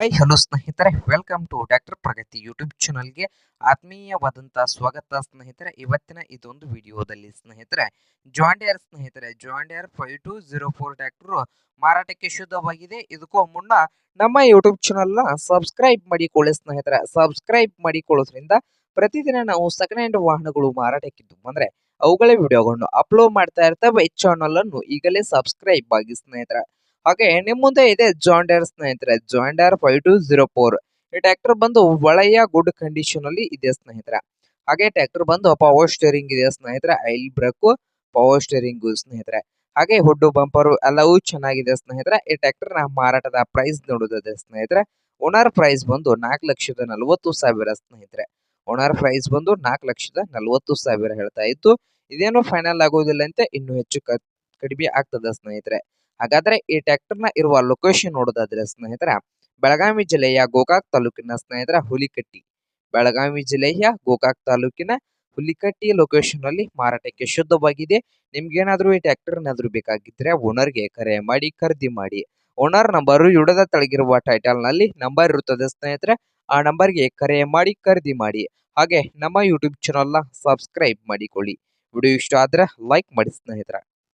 High hello ಸ್ನೇಹಿತರೆ welcome to doctor Pragati YouTube ಚಾನಲ್ಗೆ ಆತ್ಮೀಯವಾದಂಥ ಸ್ವಾಗತ ಸ್ನೇಹಿತರೆ. ಇವತ್ತಿನ ಇದೊಂದು ವಿಡಿಯೋದಲ್ಲಿ ಸ್ನೇಹಿತರೆ ಜಾಂಡಿಯರ್ ಸ್ನೇಹಿತರೆ John Deere five two zero four tractor ಮಾರಾಟಕ್ಕೆ ಶುದ್ಧವಾಗಿದೆ. ಇದಕ್ಕೂ ಮುನ್ನ ನಮ್ಮ ಯೂಟ್ಯೂಬ್ ಚಾನಲ್ನ ಸಬ್ಸ್ಕ್ರೈಬ್ ಮಾಡಿಕೊಳ್ಳಿ ಸ್ನೇಹಿತರೆ. ಸಬ್ಸ್ಕ್ರೈಬ್ ಮಾಡಿಕೊಳ್ಳೋದ್ರಿಂದ ಪ್ರತಿದಿನ ನಾವು ಸೆಕೆಂಡ್ ಹ್ಯಾಂಡ್ ವಾಹನಗಳು ಮಾರಾಟಕ್ಕಿದ್ದು ಅಂದರೆ ಅವುಗಳೇ ವಿಡಿಯೋಗಳನ್ನು ಅಪ್ಲೋಡ್ ಮಾಡ್ತಾ ಇರ್ತವೆ. ಈ ಚಾನಲ್ ಅನ್ನು ಈಗಲೇ ಸಬ್ಸ್ಕ್ರೈಬ್ ಆಗಿ ಸ್ನೇಹಿತರೆ. ಹಾಗೆ ನಿಮ್ ಮುಂದೆ ಇದೆ ಜಾಂಡರ್ ಸ್ನೇಹಿತರೆ. John Deere five two zero four ಈ ಟ್ರ್ಯಾಕ್ಟರ್ ಬಂದು ಒಳ್ಳೆಯ ಗುಡ್ ಕಂಡೀಷನ್ ಅಲ್ಲಿ ಇದೆ ಸ್ನೇಹಿತರೆ. ಹಾಗೆ ಟ್ರ್ಯಾಕ್ಟರ್ ಬಂದು ಪವರ್ ಸ್ಟೇರಿಂಗ್ ಇದೆ ಸ್ನೇಹಿತರೆ. ಐಲ್ ಬ್ರೇಕ್ ಪವರ್ ಸ್ಟೇರಿಂಗ್ ಸ್ನೇಹಿತರೆ. ಹಾಗೆ ಹುಡ್ಡು ಬಂಪರ್ ಎಲ್ಲವೂ ಚೆನ್ನಾಗಿದೆ ಸ್ನೇಹಿತರೆ. ಈ ಟ್ರ್ಯಾಕ್ಟರ್ನ ಮಾರಾಟದ ಪ್ರೈಸ್ ನೋಡೋದಾದ್ರೆ ಸ್ನೇಹಿತರೆ ಓನರ್ ಪ್ರೈಸ್ ಬಂದು ನಾಲ್ಕು ಲಕ್ಷದ ನಲವತ್ತು ಸಾವಿರ ಸ್ನೇಹಿತರೆ. ಓನರ್ ಪ್ರೈಸ್ ಬಂದು ನಾಲ್ಕು ಲಕ್ಷದ ನಲವತ್ತು ಸಾವಿರ ಹೇಳ್ತಾ ಇತ್ತು. ಇದೇನು ಫೈನಲ್ ಆಗೋದಿಲ್ಲ ಅಂತ ಇನ್ನೂ ಹೆಚ್ಚು ಕಡಿಮೆ ಆಗ್ತದೆ ಸ್ನೇಹಿತರೆ. ಹಾಗಾದ್ರೆ ಈ ಟ್ರ್ಯಾಕ್ಟರ್ನ ಇರುವ ಲೊಕೇಶನ್ ನೋಡೋದಾದ್ರೆ ಸ್ನೇಹಿತರ, ಬೆಳಗಾವಿ ಜಿಲ್ಲೆಯ ಗೋಕಾಕ್ ತಾಲೂಕಿನ ಸ್ನೇಹಿತರ ಹುಲಿಕಟ್ಟಿ. ಬೆಳಗಾವಿ ಜಿಲ್ಲೆಯ ಗೋಕಾಕ್ ತಾಲೂಕಿನ ಹುಲಿಕಟ್ಟಿ ಲೊಕೇಶನ್ ಅಲ್ಲಿ ಮಾರಾಟಕ್ಕೆ ಶುದ್ಧವಾಗಿದೆ. ನಿಮ್ಗೇನಾದ್ರೂ ಈ ಟ್ರ್ಯಾಕ್ಟರ್ ಏನಾದ್ರೂ ಬೇಕಾಗಿದ್ರೆ ಓನರ್ಗೆ ಕರೆ ಮಾಡಿ, ಖರೀದಿ ಮಾಡಿ. ಓನರ್ ನಂಬರ್ ಇಡದ ತಳಗಿರುವ ಟೈಟಲ್ನಲ್ಲಿ ನಂಬರ್ ಇರುತ್ತದೆ ಸ್ನೇಹಿತರೆ, ಆ ನಂಬರ್ಗೆ ಕರೆ ಮಾಡಿ, ಖರೀದಿ ಮಾಡಿ. ಹಾಗೆ ನಮ್ಮ ಯೂಟ್ಯೂಬ್ ಚಾನಲ್ನ ಸಬ್ಸ್ಕ್ರೈಬ್ ಮಾಡಿಕೊಳ್ಳಿ. ವಿಡಿಯೋ ಇಷ್ಟ ಆದ್ರೆ ಲೈಕ್ ಮಾಡಿ ಸ್ನೇಹಿತರೆ.